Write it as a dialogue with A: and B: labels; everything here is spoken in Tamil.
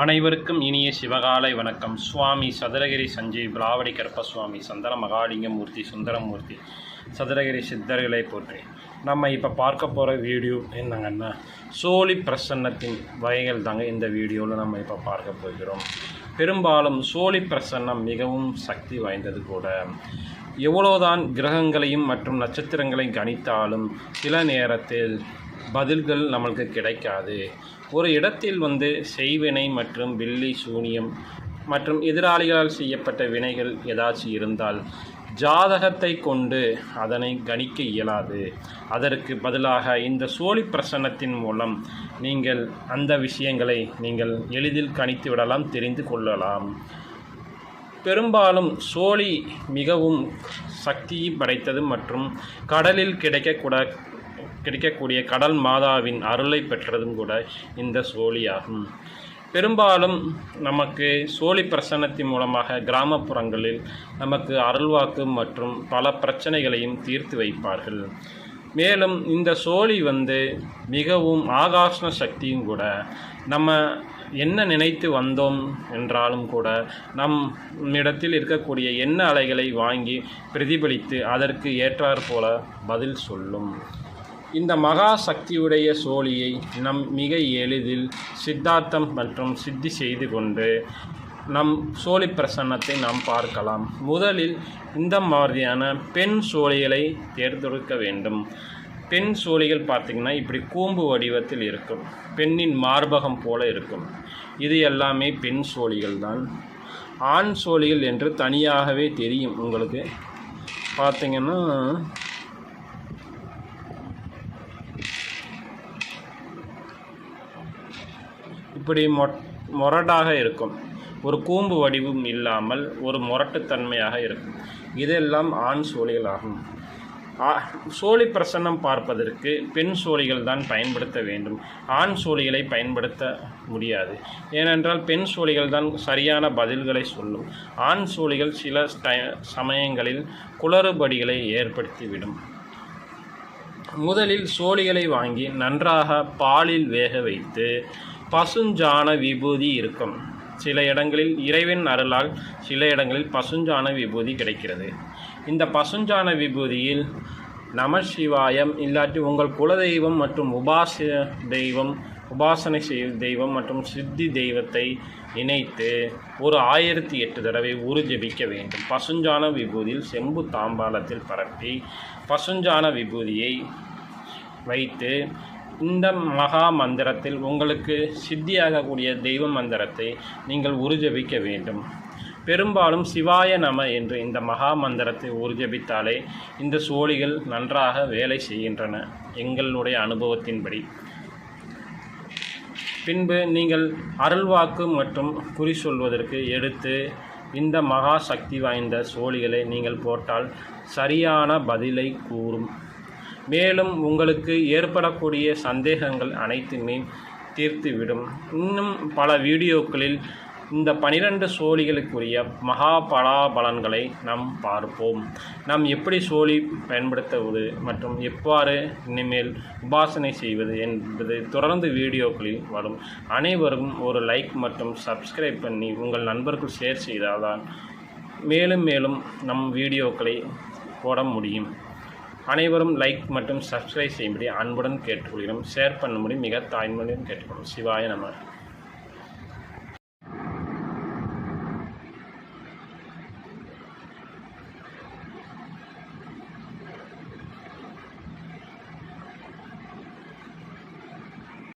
A: அனைவருக்கும் இனிய சிவகாலை வணக்கம். சுவாமி சதுரகிரி சஞ்சய் பிளாவடி கருப்ப சுவாமி சந்தன மகாலிங்கமூர்த்தி சுந்தரமூர்த்தி சதுரகிரி சித்தர்களை போற்றி. நம்ம இப்போ பார்க்க போகிற வீடியோ என்னங்கன்னா சோழி பிரசன்னத்தின் வகைகள் தாங்க இந்த வீடியோவில் நம்ம இப்போ பார்க்க போகிறோம். பெரும்பாலும் சோழி பிரசன்னம் மிகவும் சக்தி வாய்ந்தது கூட. எவ்வளோதான் கிரகங்களையும் மற்றும் நட்சத்திரங்களையும் கணித்தாலும் சில நேரத்தில் பதில்கள் நம்மளுக்கு கிடைக்காது. ஒரு இடத்தில் வந்து செய்வினை மற்றும் வில்லி சூனியம் மற்றும் எதிராளிகளால் செய்யப்பட்ட வினைகள் ஏதாச்சும் இருந்தால் ஜாதகத்தை கொண்டு அதனை கணிக்க இயலாது. அதற்கு பதிலாக இந்த சோழி பிரசன்னத்தின் மூலம் நீங்கள் அந்த விஷயங்களை நீங்கள் எளிதில் கணித்து விடலாம் தெரிந்து கொள்ளலாம். பெரும்பாலும் சோழி மிகவும் சக்தியை படைத்தது மற்றும் கடலில் கிடைக்கக்கூட கிடைக்கக்கூடிய கடல் மாதாவின் அருளை பெற்றதும் கூட இந்த சோழியாகும். பெரும்பாலும் நமக்கு சோழி பிரசன்னத்தின் மூலமாக கிராமப்புறங்களில் நமக்கு அருள்வாக்கு மற்றும் பல பிரச்சனைகளையும் தீர்த்து வைப்பார்கள். மேலும் இந்த சோழி வந்து மிகவும் ஆகாஷ்ண சக்தியும் கூட நம்ம என்ன நினைத்து வந்தோம் என்றாலும் கூட நம் இடத்தில் இருக்கக்கூடிய எண்ண அலைகளை வாங்கி பிரதிபலித்து அதற்கு ஏற்றாற்போல பதில் சொல்லும். இந்த மகா சக்தியுடைய சோழியை நம் மிக எளிதில் சித்தார்த்தம் மற்றும் சித்தி செய்து கொண்டு நம் சோழி பிரசன்னத்தை நாம் பார்க்கலாம். முதலில் இந்த மாதிரியான பெண் சோழிகளை தேர்ந்தெடுக்க வேண்டும். பெண் சோழிகள் பார்த்திங்கன்னா இப்படி கூம்பு வடிவத்தில் இருக்கும். பெண்ணின் மார்பகம் போல இருக்கும். இது எல்லாமே பெண் சோழிகள் தான். ஆண் சோழிகள் என்று தனியாகவே தெரியும் உங்களுக்கு. பார்த்திங்கன்னா இப்படி மொ மொரடாக இருக்கும். ஒரு கூம்பு வடிவும் இல்லாமல் ஒரு முரட்டுத்தன்மையாக இருக்கும். இதெல்லாம் ஆண் சோழிகளாகும். ஆ- சோழி பிரசன்னம் பார்ப்பதற்கு பெண் சோழிகள் தான் பயன்படுத்த வேண்டும். ஆண் சோழிகளை பயன்படுத்த முடியாது. ஏனென்றால் பெண் சோழிகள் தான் சரியான பதில்களை சொல்லும். ஆண் சோழிகள் சில சமயங்களில் குளறுபடிகளை ஏற்படுத்திவிடும். முதலில் சோழிகளை வாங்கி நன்றாக பாலில் வேக வைத்து பசுஞ்சான விபூதி இருக்கும். சில இடங்களில் இறைவன் அருளால் சில இடங்களில் பசுஞ்சான விபூதி கிடைக்கிறது. இந்த பசுஞ்சான விபூதியில் நமசிவாயம் இல்லாட்டி உங்கள் குலதெய்வம் மற்றும் உபாச தெய்வம் உபாசனை செய் தெய்வம் மற்றும் சித்தி தெய்வத்தை இணைத்து ஒரு ஆயிரத்தி எட்டு தடவை உரு ஜெபிக்க வேண்டும். பசுஞ்சான விபூதியில் செம்பு தாம்பாளத்தில் பரப்பி பசுஞ்சான விபூதியை வைத்து இந்த மகா மந்திரத்தில் உங்களுக்கு சித்தியாகக்கூடிய தெய்வ மந்திரத்தை நீங்கள் உருஜபிக்க வேண்டும். பெரும்பாலும் சிவாய நம என்று இந்த மகா மந்திரத்தை உருஜபித்தாலே இந்த சோழிகள் நன்றாக வேலை செய்கின்றன எங்களுடைய அனுபவத்தின்படி. பின்பு நீங்கள் அருள்வாக்கு மற்றும் குறி சொல்வதற்கு எடுத்து இந்த மகா சக்தி வாய்ந்த சோழிகளை நீங்கள் போட்டால் சரியான பதிலை கூறும். மேலும் உங்களுக்கு ஏற்படக்கூடிய சந்தேகங்கள் அனைத்துமே தீர்த்துவிடும். இன்னும் பல வீடியோக்களில் இந்த பனிரெண்டு சோழிகளுக்குரிய மகா பலாபலன்களை நாம் பார்ப்போம். நாம் எப்படி சோழி பயன்படுத்துவது மற்றும் எவ்வாறு இனிமேல் உபாசனை செய்வது என்பது தொடர்ந்து வீடியோக்களில் வரும். அனைவரும் ஒரு லைக் மற்றும் சப்ஸ்கிரைப் பண்ணி உங்கள் நண்பர்கள் ஷேர் செய்தால்தான் மேலும் மேலும் நம் வீடியோக்களை போட முடியும். அனைவரும் லைக் மற்றும் சப்ஸ்கிரைப் செய்யும்படி அன்புடன் கேட்டுக்கொள்கிறோம். ஷேர் பண்ணும்படி மிக தாய்மொழியும் கேட்டுக்கொள்கிறோம். சிவாய நம்ம